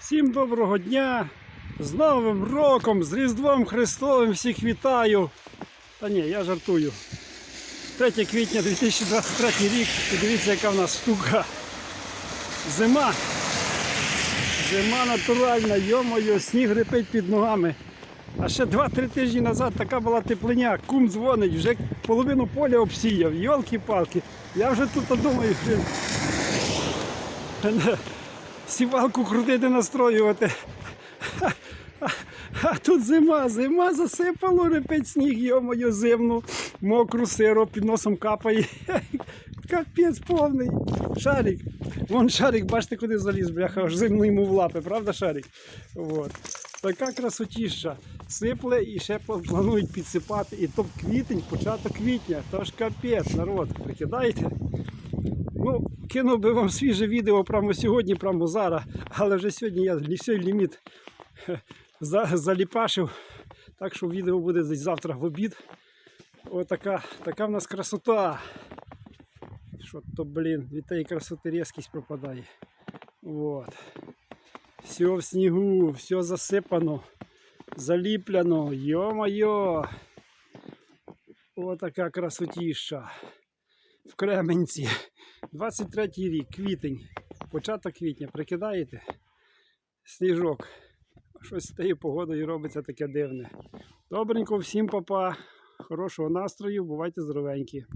Всім доброго дня! З Новим роком, з Різдвом Христовим всіх вітаю. Та ні, я жартую. 3 квітня 2023 рік. І дивіться, яка в нас штука. Зима. Зима натуральна, йомою, сніг репить під ногами. А ще 2-3 тижні назад така була теплиня, кум дзвонить, вже половину поля обсіяв. Йолки-палки. Я вже тут думаю, сівалку крутити, настроювати. А, тут зима, зима засипало, репить сніг, йомою, зимну, мокру сиро, під носом капає. Капець повний. Шарик. Вон шарик, бачите, куди заліз, бляха, аж зимно йому в лапи, правда, шарик? От. Така красотіща. Сипле і ще планують підсипати. І то квітень, початок квітня. Тож капець, народ, прикидаєте? Ну, кинув би вам свіже відео прямо сьогодні, прямо зараз, але вже сьогодні я лісий ліміт заліпашив. Так що відео буде десь завтра в обід. Отака така в нас красота. Що то, блін, від тієї красоти різкість пропадає. Вот. Все в снігу, все засипано, заліплено. Йо-моє. Отака красотіща. В Кременці. 23 рік, квітень, початок квітня, прикидаєте? Сніжок. Щось з тією погодою робиться таке дивне. Добренько, всім папа, хорошого настрою, бувайте здоровенькі.